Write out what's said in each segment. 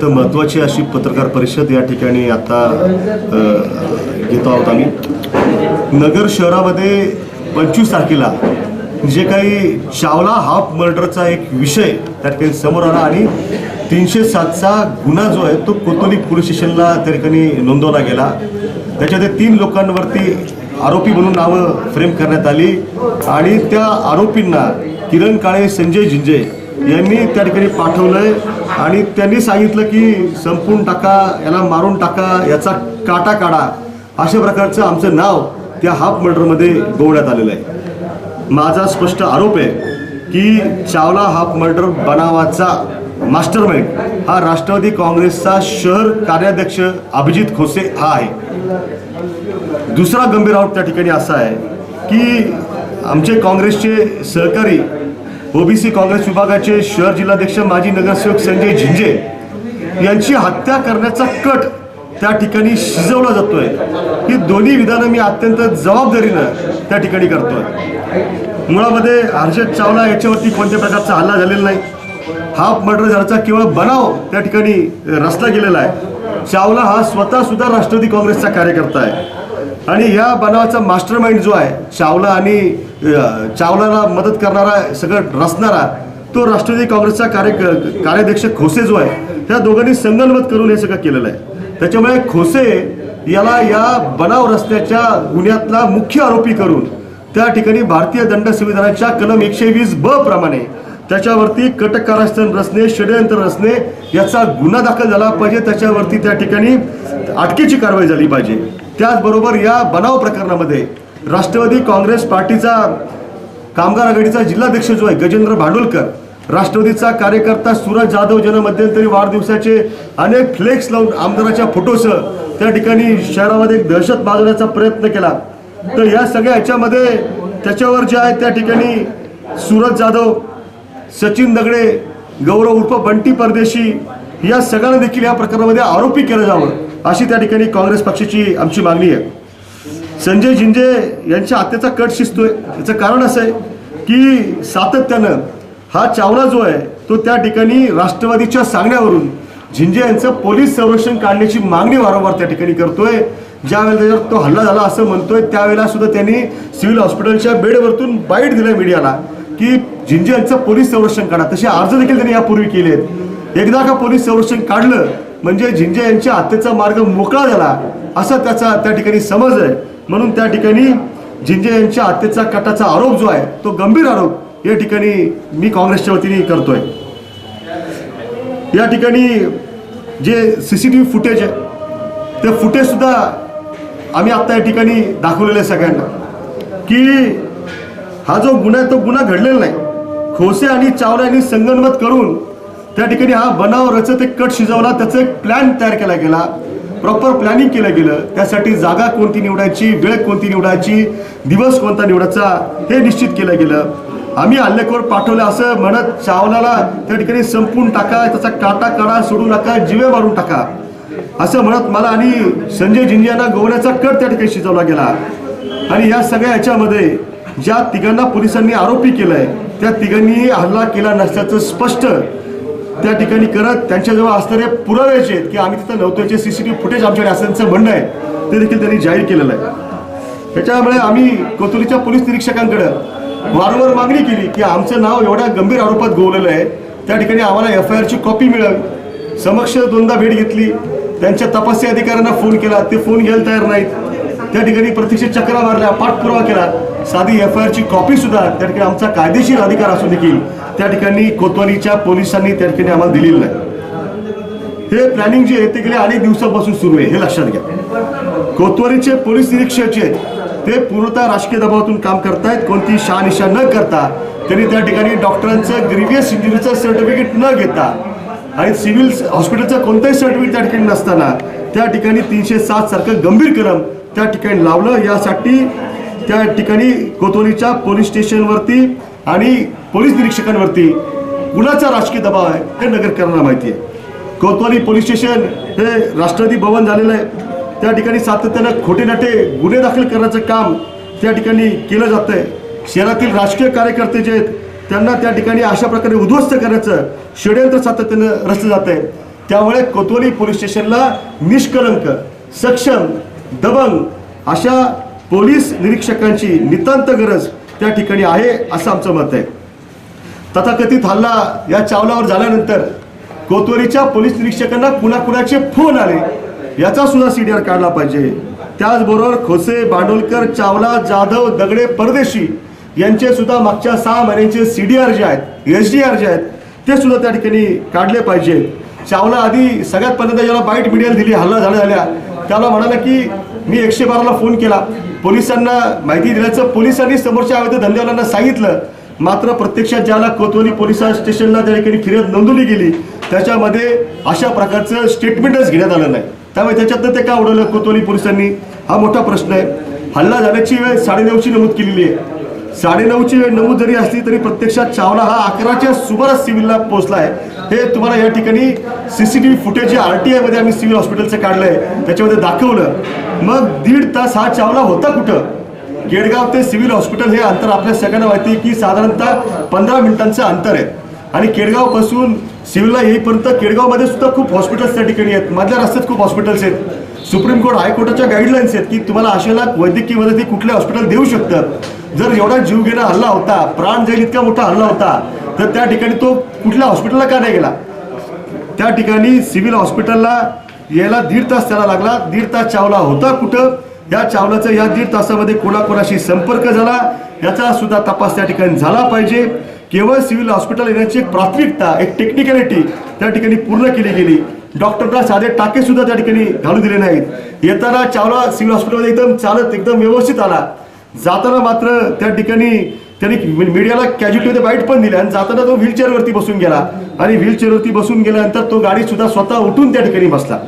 तर महत्त्वाची अशी पत्रकार परिषद या ठिकाणी आता घेतो आहोत आम्ही. नगर शहरामध्ये पंचवीस तारखेला जे काही चावला हाफ मर्डरचा एक विषय त्या ठिकाणी समोर आला आणि तीनशे सातचा गुन्हा जो आहे तो कोतोली पोलीस स्टेशनला त्या ठिकाणी नोंदवला गेला. त्याच्यामध्ये तीन लोकांवरती आरोपी म्हणून नावं फ्रेम करण्यात आली. आणि त्या आरोपींना किरण काळे संजय झिंजे यांनी त्या ठिकाणी पाठवलंय आणि त्यांनी सांगितलं की संपून टाका याला मारून टाका याचा काटा काढा. अशा प्रकारचं आमचं नाव त्या हाफ मर्डरमध्ये गोवण्यात आलेलं आहे. माझा स्पष्ट आरोप आहे की चावला हाफ मर्डर बनावाचा मास्टर माइंड हा राष्ट्रवादी काँग्रेसचा शहर कार्याध्यक्ष अभिजित खोसे हा आहे. दुसरा गंभीर आरोप त्या ठिकाणी असा आहे की आमचे काँग्रेसचे सहकारी ओबीसी काँग्रेस विभागाचे शहर जिल्हाध्यक्ष माजी नगरसेवक संजय झिंजे यांची हत्या करण्याचा कट त्या ठिकाणी शिजवला जातोय. ही दोन्ही विधानं मी अत्यंत जबाबदारीनं त्या ठिकाणी करतोय. मुळामध्ये हर्षद चावला याच्यावरती कोणत्या प्रकारचा हल्ला झालेला नाही. हाफ मर्डर झाल्याचा केवळ बनाव त्या ठिकाणी रचला गेलेला आहे. चावला हा स्वतः सुद्धा राष्ट्रवादी काँग्रेसचा कार्यकर्ता आहे. आणि या बनावाचा मास्टर माइंड जो आहे चावला आणि चावलाला मदत करणारा सगळं रचणारा तो राष्ट्रवादी काँग्रेसचा कार्य कार्याध्यक्ष खोसे जो आहे त्या दोघांनी संगनमत करून हे सगळं केलेलं आहे. त्याच्यामुळे खोसे याला या बनाव रस्त्याच्या गुन्ह्यातला मुख्य आरोपी करून त्या ठिकाणी भारतीय दंड संविधानाच्या कलम एकशे वीस ब प्रमाणे त्याच्यावरती कटक कारस्थान रचणे षडयंत्र रचणे याचा गुन्हा दाखल झाला पाहिजे. त्याच्यावरती त्या ठिकाणी अटकेची कारवाई झाली पाहिजे. त्याचबरोबर या बनाव प्रकरणामध्ये राष्ट्रवादी काँग्रेस पार्टीचा कामगार आघाडीचा जिल्हाध्यक्ष जो आहे गजेंद्र भांडुलकर राष्ट्रवादीचा कार्यकर्ता सूरज जाधव ज्यांना मध्यंतरी वाढदिवसाचे अनेक फ्लेक्स लावून आमदाराच्या फोटोसह त्या ठिकाणी शहरामध्ये एक दहशत बाजवण्याचा प्रयत्न केला. तर या सगळ्या ह्याच्यामध्ये त्याच्यावर जे आहे त्या ठिकाणी सूरज जाधव सचिन दगडे गौरव उर्फ बंटी परदेशी या सगळ्यांना देखील या प्रकरणामध्ये आरोपी केलं जावं. अशी त्या ठिकाणी काँग्रेस पक्षाची आमची मागणी आहे. संजय झिंजे यांच्या हत्येचा कट शिजतोय. याचं कारण असं आहे की सातत्यानं हा चावला जो आहे तो त्या ठिकाणी राष्ट्रवादीच्या सांगण्यावरून झिंजे यांचं पोलीस संरक्षण काढण्याची मागणी वारंवार त्या ठिकाणी करतोय. ज्यावेळेला त्याच्यावर तो हल्ला झाला असं म्हणतोय त्यावेळेला सुद्धा त्यांनी सिव्हिल हॉस्पिटलच्या बेडवरतून बाईट दिलाय मीडियाला की झिंजे यांचं पोलीस संरक्षण काढा. तसे अर्ज देखील त्यांनी यापूर्वी केले आहेत एकदा का पोलीस संरक्षण काढलं म्हणजे झिंजे यांच्या हत्येचा मार्ग मोकळा झाला असा त्याचा त्या ठिकाणी समज आहे. म्हणून त्या ठिकाणी झिंजे यांच्या हत्येचा कटाचा आरोप जो आहे तो गंभीर आरोप या ठिकाणी मी काँग्रेसच्या वतीने करतोय. या ठिकाणी जे C C T V footage आहे ते फुटेजसुद्धा आम्ही आत्ता या ठिकाणी दाखवलेलं आहे सगळ्यांना. की हा जो गुन्हा आहे तो गुन्हा घडलेला नाही. खोसे आणि चावला यांनी संगनमत करून त्या ठिकाणी हा बनाव रचत एक कट शिजवला. त्याचा एक प्लॅन तयार केला गेला. प्रॉपर प्लॅनिंग केलं गेलं. त्यासाठी जागा कोणती निवडायची वेळ कोणती निवडायची दिवस कोणता निवडायचा हे निश्चित केलं गेलं. आम्ही हल्लेखोर पाठवलं असं म्हणत चावलाला त्या ठिकाणी संपून टाका त्याचा काटा काढा सोडू नका जिवे मारून टाका. असं म्हणत मला आणि संजय झिंजे यांना गोवण्याचा कट त्या ठिकाणी शिजवला गेला. आणि या सगळ्या ह्याच्यामध्ये ज्या तिघांना पोलिसांनी आरोपी केलंय त्या तिघांनी हल्ला केला नसल्याचं स्पष्ट त्या ठिकाणी करत त्यांच्याजवळ असणारे पुराव्याचे आहेत की आम्ही तिथं नव्हतो याचे सीसीटीव्ही फुटेज आमच्याकडे असल्याचं म्हणणं आहे ते देखील त्यांनी जाहीर केलेलं आहे. त्याच्यामुळे आम्ही कोथुलीच्या पोलीस निरीक्षकांकडे वारंवार मागणी केली की आमचं नाव एवढ्या गंभीर आरोपात गोवलेलं आहे. त्या ठिकाणी आम्हाला एफ आय आरची कॉपी मिळावी. समक्ष दोनदा भेट घेतली. त्यांच्या तपासी अधिकाऱ्यांना फोन केला. ते फोन घ्यायला तयार नाहीत. त्या ठिकाणी प्रत्यक्ष चक्रा मारल्या पाठपुरावा केला. साधी एफ आय आरची कॉपी सुद्धा त्या ठिकाणी आमचा कायदेशीर अधिकार असून देखील त्या ठिकाणी कोतवालीच्या पोलिसांनी त्या ठिकाणी आम्हाला दिलेलं नाही. हे प्लॅनिंग जे आहे ते गेल्या अनेक दिवसापासून सुरू आहे हे लक्षात घ्या. कोतवालीचे पोलीस निरीक्षक जे आहेत ते पूर्णतः राजकीय दबावातून काम करतायत कोणती शहानिशा न करता. त्यांनी त्या ठिकाणी डॉक्टरांचं ग्रिव्हियस इंजुरीचं सर्टिफिकेट न घेता आणि सिव्हिल हॉस्पिटलचं कोणतंही सर्टिफिकेट त्या ठिकाणी नसताना त्या ठिकाणी तीनशे सात सारखं गंभीर क्रम त्या ठिकाणी लावलं. यासाठी त्या ठिकाणी कोतवालीच्या पोलीस स्टेशनवरती आणि पोलीस निरीक्षकांवरती कुणाचा राजकीय दबाव आहे हे नगरकरांना माहिती आहे. कोतवाली पोलीस स्टेशन हे राष्ट्रवादी भवन झालेलं आहे. त्या ठिकाणी सातत्यानं खोटे नाटे गुन्हे दाखल करण्याचं काम त्या ठिकाणी केलं जातं आहे शहरातील राजकीय कार्यकर्ते जे आहेत त्यांना त्या ठिकाणी अशा प्रकारे उद्ध्वस्त करण्याचं षडयंत्र सातत्यानं रचलं जात आहे त्यामुळे कोतवाली पोलीस स्टेशनला निष्कलंक सक्षम दबंग अशा पोलीस निरीक्षकांची नितांत गरज त्या ठिकाणी आहे असं आमचं मत आहे. तथाकथित हल्ला या चावलावर झाल्यानंतर कोतवालीच्या पोलीस निरीक्षकांना कुणाकुणाचे फोन आले याचा सुद्धा सीडीआर काढला पाहिजे. त्याचबरोबर खोसे बांडोलकर चावला जाधव दगडे परदेशी यांचे सुद्धा मागच्या सहा महिन्यांचे सीडीआर जे आहेत एस डी आर जे आहेत ते सुद्धा त्या ठिकाणी काढले पाहिजे. चावला आधी सगळ्यात पहिल्यांदा ज्याला बाईट मीडियाला दिली हल्ला झाल्या झाल्या त्याला म्हणाला की मी एकशे बाराला फोन केला. पोलिसांना माहिती दिल्याचं पोलिसांनी समोरच्या अवैध धंदेवाल्यांना सांगितलं. मात्र प्रत्यक्षात ज्याला कोतवाली पोलीस स्टेशनला त्या ठिकाणी फिर्याद नोंदवली गेली त्याच्यामध्ये अशा प्रकारचं स्टेटमेंटच घेण्यात आलं नाही. त्यामुळे त्याच्यातनं ते का उडवलं कोतवाली पोलिसांनी? हा मोठा प्रश्न आहे. हल्ला झाल्याची वेळ साडेनऊची नमूद केलेली आहे. साडेनऊची वेळ नमूद जरी असली तरी प्रत्यक्षात चावला हा अकराच्या सुमारास सिव्हिलला पोहोचला आहे. हे तुम्हाला या ठिकाणी C C T V footage जे आर टी आयमध्ये आम्ही सिव्हिल हॉस्पिटलचं काढलं आहे त्याच्यामध्ये दाखवलं. मग दीड तास हा चावला होता कुठं? केडगाव ते सिव्हिल हॉस्पिटल हे अंतर आपल्या सगळ्यांना माहिती की साधारणतः पंधरा मिनिटांचं अंतर आहे. आणि केडगावपासून सिव्हिलला येईपर्यंत केडगावमध्ये सुद्धा खूप हॉस्पिटल्स त्या ठिकाणी आहेत. मधल्या रस्त्यात खूप हॉस्पिटल्स आहेत. सुप्रीम कोर्ट हायकोर्टाच्या गाईडलाईन्स आहेत की तुम्हाला अशाला वैद्यकीय मदत ही कुठल्या हॉस्पिटल देऊ शकतं जर एवढा जीव घेणा हल्ला होता प्राण जाईल इतका मोठा हल्ला होता तर त्या ठिकाणी तो कुठल्या हॉस्पिटलला का नाही गेला? त्या ठिकाणी सिव्हिल हॉस्पिटलला यायला दीड तास त्याला लागला. दीड तास चावला होता कुठं? या चावलाचा या दीड तासामध्ये कोणाकोणाशी संपर्क झाला याचा सुद्धा तपास त्या ठिकाणी झाला पाहिजे. केवळ सिव्हिल हॉस्पिटल येण्याची एक प्राथमिकता एक टेक्निकॅलिटी त्या ठिकाणी पूर्ण केली गेली. डॉक्टरना साधे टाके सुद्धा त्या ठिकाणी घालू दिले नाहीत. येताना चावला सिव्हिल हॉस्पिटलमध्ये एकदम चालत एकदम व्यवस्थित आला. जाताना मात्र त्या ठिकाणी त्यांनी मीडियाला कॅज्युअलिटीमध्ये बाईट पण दिली आणि जाताना तो व्हीलचेअरवरती बसून गेला. आणि व्हीलचेअरवरती बसून गेल्यानंतर तो गाडी सुद्धा स्वतः उठून त्या ठिकाणी बसला.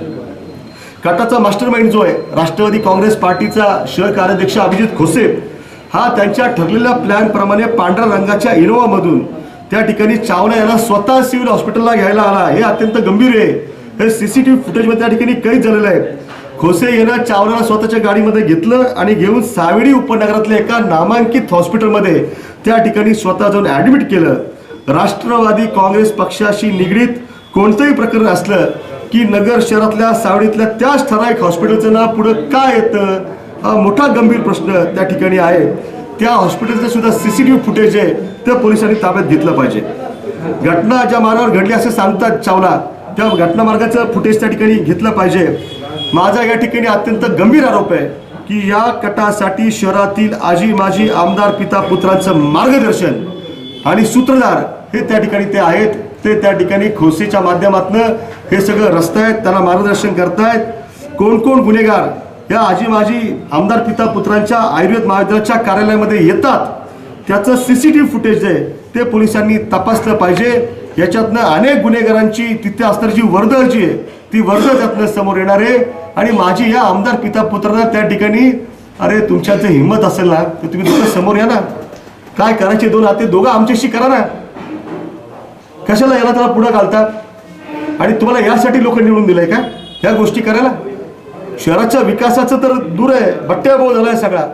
कटाचा मास्टर माइंड जो आहे राष्ट्रवादी काँग्रेस पार्टीचा शहर कार्याध्यक्ष अभिजित खोसे हा त्यांच्या ठरलेल्या प्लॅन प्रमाणे पांढऱ्या रंगाच्या इनोवामधून त्या ठिकाणी चावला याला स्वतः सिव्हिल हॉस्पिटलला घ्यायला आला. हे अत्यंत गंभीर आहे. हे सीसीटीव्ही फुटेजमध्ये त्या ठिकाणी कैद झालेलं आहे. खोसे यानं चावलाला स्वतःच्या गाडीमध्ये घेतलं आणि घेऊन सावेडी उपनगरातल्या एका नामांकित हॉस्पिटलमध्ये त्या ठिकाणी स्वतः जाऊन ऍडमिट केलं. राष्ट्रवादी काँग्रेस पक्षाशी निगडीत कोणतंही प्रकरण असलं की नगर शहरातल्या सावडीतल्या त्याच ठराविक हॉस्पिटलचं नाव पुढं का येतं? हा मोठा गंभीर प्रश्न त्या ठिकाणी आहे. त्या हॉस्पिटलचं सुद्धा C C T V footage आहे. ते पोलिसांनी ताब्यात घेतलं पाहिजे. घटना ज्या मार्गावर घडली असं सांगतात चावला त्या घटना मार्गाचं फुटेज त्या ठिकाणी घेतलं पाहिजे. माझा या ठिकाणी अत्यंत गंभीर आरोप आहे की या कटासाठी शहरातील आजी माजी आमदार पिता पुत्रांचं मार्गदर्शन आणि सूत्रधार हे त्या ठिकाणी ते आहेत. ते त्या ठिकाणी खोसीच्या माध्यमातून हे सगळं रस्तायत त्यांना मार्गदर्शन करतायत. कोण कोण गुन्हेगार? या आजी माजी आमदार पिता पुत्रांच्या आयुर्वेद महाविद्यालयाच्या कार्यालयामध्ये येतात. त्याचं C C T V footage आहे ते पोलिसांनी तपासलं पाहिजे. याच्यातनं अनेक गुन्हेगारांची तिथे असणारी जी वर्दळ जी आहे ती वर्दळ त्यातनं समोर येणार आहे. आणि माझी या आमदार पिता पुत्रांना त्या ठिकाणी अरे तुमच्यात जर हिंमत असेल ना तर तुम्ही दोघं समोर या ना. काय करायचे दोन हाते? दोघं आमच्याशी करा ना. कशाला याला त्याला पुढं घालतात आणि तुम्हाला यासाठी लोक निवडून दिलंय का? या गोष्टी करायला? शहराच्या विकासाचं तर दूर आहे बट्ट्याबोळ झालाय सगळा.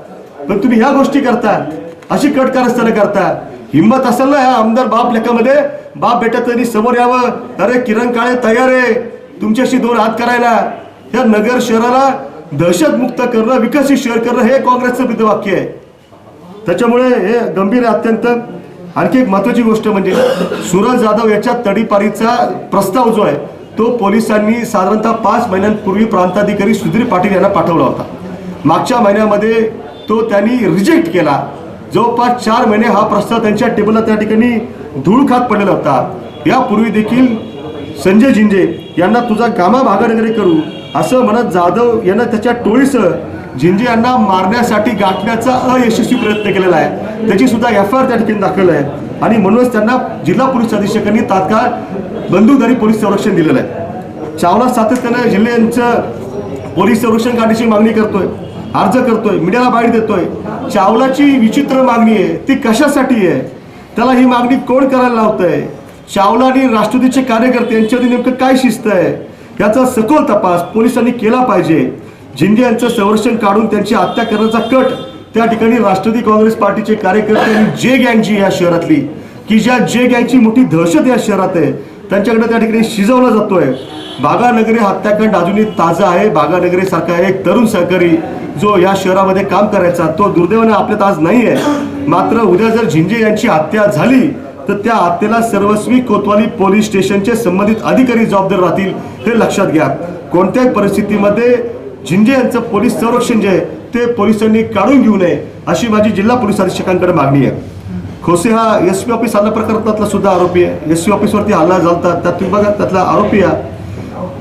पण तुम्ही ह्या गोष्टी करता अशी कट कारस्थानं करता. हिंमत असेल ना ह्या आमदार बाप लेखामध्ये? बाप बेटा तरी समोर यावं. अरे किरण काळे तयार आहे. तुमच्याशी दोन हात करायला. या नगर शहराला दहशत मुक्त करणं विकसित शहर करणं हे काँग्रेसचं वाक्य आहे. त्याच्यामुळे हे गंभीर आहे अत्यंत. आणखी एक महत्वाची गोष्ट म्हणजे सुरज जाधव याच्या तडीपारीचा प्रस्ताव जो आहे तो पोलिसांनी साधारणतः पाच महिन्यांपूर्वी प्रांताधिकारी सुधीर पाटील यांना पाठवला होता. मागच्या महिन्यामध्ये तो त्यांनी रिजेक्ट केला. जवळपास चार महिने हा प्रस्ताव त्यांच्या टेबलला त्या ठिकाणी धूळ खात पडलेला होता. यापूर्वी देखील संजय झिंजे यांना तुझा कामा भागाडगरी करू असं म्हणत जाधव यांना त्याच्या टोळीसह जिंजे यांना मारण्यासाठी गाठण्याचा अयशस्वी प्रयत्न केलेला आहे. त्याची सुद्धा एफ आय आर त्या ठिकाणी दाखल आहे. आणि म्हणूनच त्यांना जिल्हा पोलीस अधीक्षकांनी तात्काळ बंदूकधारी पोलीस संरक्षण दिलेलं आहे. चावला सातत्यानं जिल्ह्यांचं पोलीस संरक्षण काढण्याची मागणी करतोय अर्ज करतोय मीडियाला बाहेर देतोय. चावलाची विचित्र मागणी आहे. ती कशासाठी आहे? त्याला ही मागणी कोण करायला लावतंय? चावला आणि राष्ट्रवादीचे कार्यकर्ते यांच्यावरती नेमकं काय शिस्त आहे? याचा सखोल तपास पोलिसांनी केला पाहिजे. झिंगे यांचं संरक्षण काढून त्यांची हत्या करण्याचा कट त्या ठिकाणी राष्ट्रवादी काँग्रेस पार्टीचे कार्यकर्ते आणि जे गँग जी या शहरातली की ज्या जे गँगची मोठी दहशत या शहरात आहे त्यांच्याकडे त्या ठिकाणी शिजवला जातोय. बागानगरी हत्याकांड अजूनही ताजा आहे. बागानगरी सारखा एक तरुण सहकारी जो या शहरामध्ये काम करायचा तो दुर्दैवाने आपल्यात आज नाही आहे. मात्र उद्या जर झिंजे यांची हत्या झाली तर त्या हत्येला सर्वस्वी कोतवाली पोलीस स्टेशनचे संबंधित अधिकारी जबाबदार राहतील हे लक्षात घ्या. कोणत्याही परिस्थितीमध्ये झिंजे यांचं पोलीस संरक्षण जे आहे ते पोलिसांनी काढून घेऊ नये अशी माझी जिल्हा पोलीस अधीक्षकांकडे मागणी आहे. खोसे हा एस पी ऑफिस हल्ला प्रकरणातला सुद्धा आरोपी आहे. एस पी ऑफिसवरती हल्ला झालता त्यात तुम्ही बघा त्यातला आरोपी आहे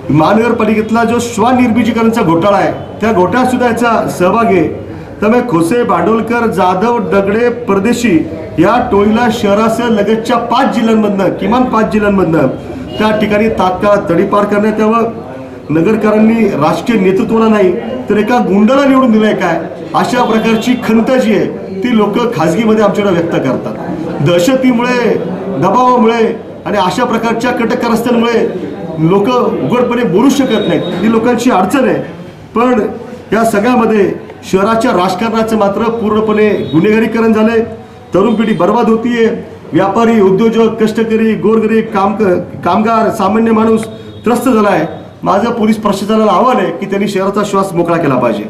महानगरपालिकेतला जो स्वनिर्मिजीकरणचा घोटाळा आहे त्या घोटाळ्यात सुद्धा याचा सहभाग आहे. त्यामुळे खोसे भांडोलकर जाधव दगडे परदेशी या टोळीला शहरासह लगतच्या पाच जिल्ह्यांमधनं किमान पाच जिल्ह्यांमधनं त्या ठिकाणी तात्काळ तडीपार करण्यात यावं. नगरकरांनी राजकीय नेतृत्वाला नाही तर एका गुंडाला निवडून दिलंय काय? अशा प्रकारची खंत जी आहे ती लोक खाजगीमध्ये आमच्याकडे व्यक्त करतात. दहशतीमुळे दबावामुळे आणि अशा प्रकारच्या कटकरस्त्यांमुळे लोक उघडपणे बोलू शकत नाहीत. ही लोकांची अडचण आहे. पण या सगळ्यामध्ये शहराच्या राजकारणाचं मात्र पूर्णपणे गुन्हेगारीकरण झालंय. तरुण पिढी बर्बाद होतीये. व्यापारी उद्योजक कष्टकरी गोरगरीब काम कामगार सामान्य माणूस त्रस्त झाला आहे माझं पोलीस प्रशासनाला आव्हान आहे की त्यांनी शहराचा श्वास मोकळा केला पाहिजे.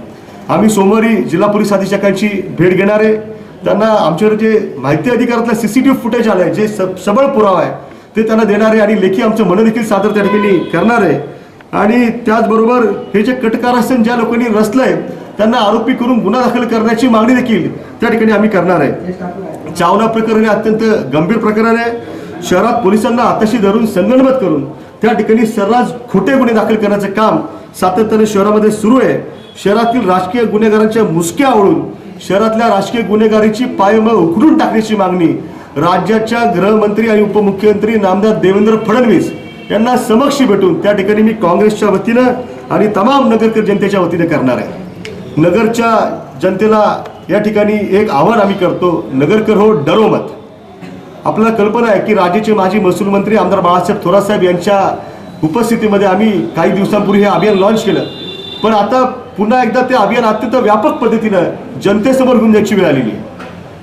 आम्ही सोमवारी जिल्हा पोलीस अधीक्षकांची भेट घेणार आहे. त्यांना आमच्यावर जे माहिती अधिकारातलं व्ही फुटेज आलं आहे जे सब सबळ पुरावा आहे ते त्यांना देणार आहे आणि लेखी आमचं मन देखील सादर त्या ठिकाणी करणार आहे. आणि त्याचबरोबर हे जे कटकारस्थान ज्या लोकांनी रचलं आहे त्यांना आरोपी करून गुन्हा दाखल करण्याची मागणी देखील त्या ठिकाणी आम्ही करणार आहे. चावना प्रकरण हे अत्यंत गंभीर प्रकरण आहे. शहरात पोलिसांना आताशी धरून संगणमत करून त्या ठिकाणी सर्रास खोटे गुन्हे दाखल करण्याचं काम सातत्याने शहरामध्ये सुरू आहे. शहरातील राजकीय गुन्हेगारांच्या मुसक्या आवळून शहरातल्या राजकीय गुन्हेगारीची पायमळ उखडून टाकण्याची मागणी राज्याच्या गृहमंत्री आणि उपमुख्यमंत्री नामदार देवेंद्र फडणवीस यांना समक्ष भेटून त्या ठिकाणी मी काँग्रेसच्या वतीनं आणि तमाम नगरकर जनतेच्या वतीने करणार आहे. नगरच्या जनतेला या ठिकाणी एक आव्हान आम्ही करतो. नगरकर हो डरो मत. आपल्याला कल्पना आहे की राज्याचे माजी महसूल मंत्री आमदार बाळासाहेब थोरात यांच्या उपस्थितीमध्ये आम्ही काही दिवसांपूर्वी हे अभियान लॉन्च केलं. पण आता पुन्हा एकदा ते अभियान अत्यंत व्यापक पद्धतीनं जनतेसमोर घेऊन जायची वेळ आलेली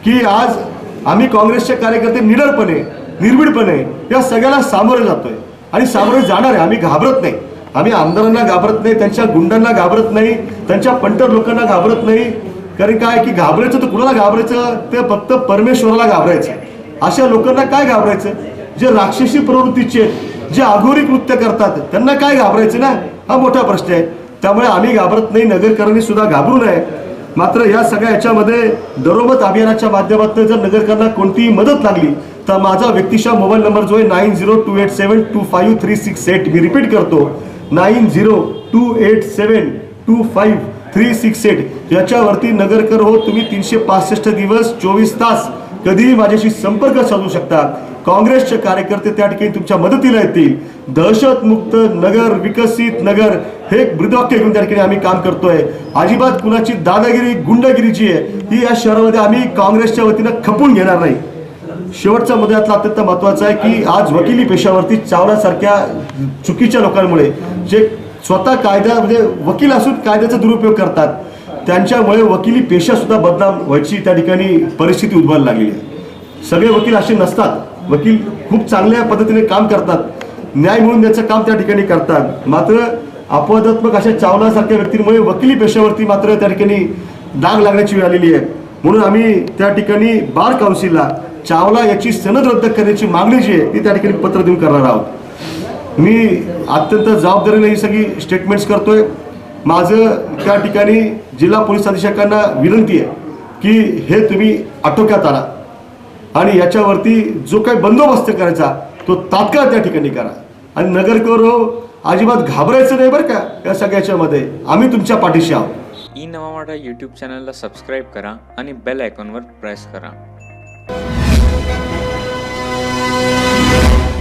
की आज आम्ही काँग्रेसचे कार्यकर्ते निडरपणे निर्भीडपणे या सगळ्याला सामोरे जातोय. आणि सामोरे जाणार आहे आम्ही घाबरत नाही. आम्ही आमदारांना घाबरत नाही त्यांच्या गुंडांना घाबरत नाही त्यांच्या पंटर लोकांना घाबरत नाही. कारण काय की घाबरायचं तर कुणाला घाबरायचं? ते फक्त परमेश्वराला घाबरायचं अशा लोकांना काय घाबरायचं? जे राक्षसी प्रवृत्तीचे जे अघोरी कृत्य करतात त्यांना काय घाबरायचं ना? हा मोठा प्रश्न आहे. त्यामुळे आम्ही घाबरत नाही नगरकरांनी सुद्धा घाबरू नये. मात्र या सगळ्या याच्यामध्ये दरोबत अभियानाच्या माध्यमातून जर नगरकरांना कोणतीही मदत लागली तर माझा व्यक्तिशा मोबाईल नंबर जो आहे nine zero two eight seven two five three six eight मी रिपीट करतो. Nine zero two eight seven two five three six eight. याच्यावरती नगरकर हो तुम्ही तीनशे पासष्ट दिवस चोवीस तास कधीही माझ्याशी संपर्क साधू शकता. काँग्रेसचे कार्यकर्ते त्या ठिकाणी तुमच्या मदतीला येतील. दहशतमुक्त नगर विकसित नगर हे ब्रिदवाक्य घेऊन त्या ठिकाणी आम्ही काम करतोय. अजिबात कुणाची दादागिरी गुंडगिरी जी आहे ही या शहरामध्ये आम्ही काँग्रेसच्या वतीनं खपून घेणार नाही. शेवटचा मुद्द्यातला अत्यंत महत्त्वाचा आहे की आज वकिली पेशावरती चावल्यासारख्या चुकीच्या लोकांमुळे जे स्वतः कायदा म्हणजे वकील असून कायद्याचा दुरुपयोग करतात. त्यांच्यामुळे वकिली पेशा सुद्धा बदनाम व्हायची त्या ठिकाणी परिस्थिती उद्भवायला लागलेली आहे. सगळे वकील असे नसतात. वकील खूप चांगल्या पद्धतीने काम करतात. न्याय म्हणून त्याचं काम त्या ठिकाणी करतात. मात्र अपवादात्मक अशा चावलासारख्या व्यक्तींमुळे वकिली पेशावरती मात्र त्या ठिकाणी डाग लागण्याची वेळ आलेली आहे. म्हणून आम्ही त्या ठिकाणी बार काउन्सिलला चावला याची सनद रद्द करण्याची मागणी जी आहे ती त्या ठिकाणी पत्र देऊन करणार आहोत. मी अत्यंत जबाबदारीने ही सगळी स्टेटमेंट्स करतोय. माझं त्या ठिकाणी जिल्हा पोलीस अधीक्षकांना विनंती आहे की हे तुम्ही आटोक्यात आणा. आणि याच्यावरती जो काही बंदोबस्त करायचा तो तात्काळ त्या ठिकाणी करा. आणि नगरकर हो अजिबात घाबरायचं नाही बरं का या सगळ्याच्यामध्ये आम्ही तुमच्या पाठीशी आहोत. ई नवा मराठा यूट्यूब चॅनलला सबस्क्राईब करा आणि बेल आयकॉनवर प्रेस करा.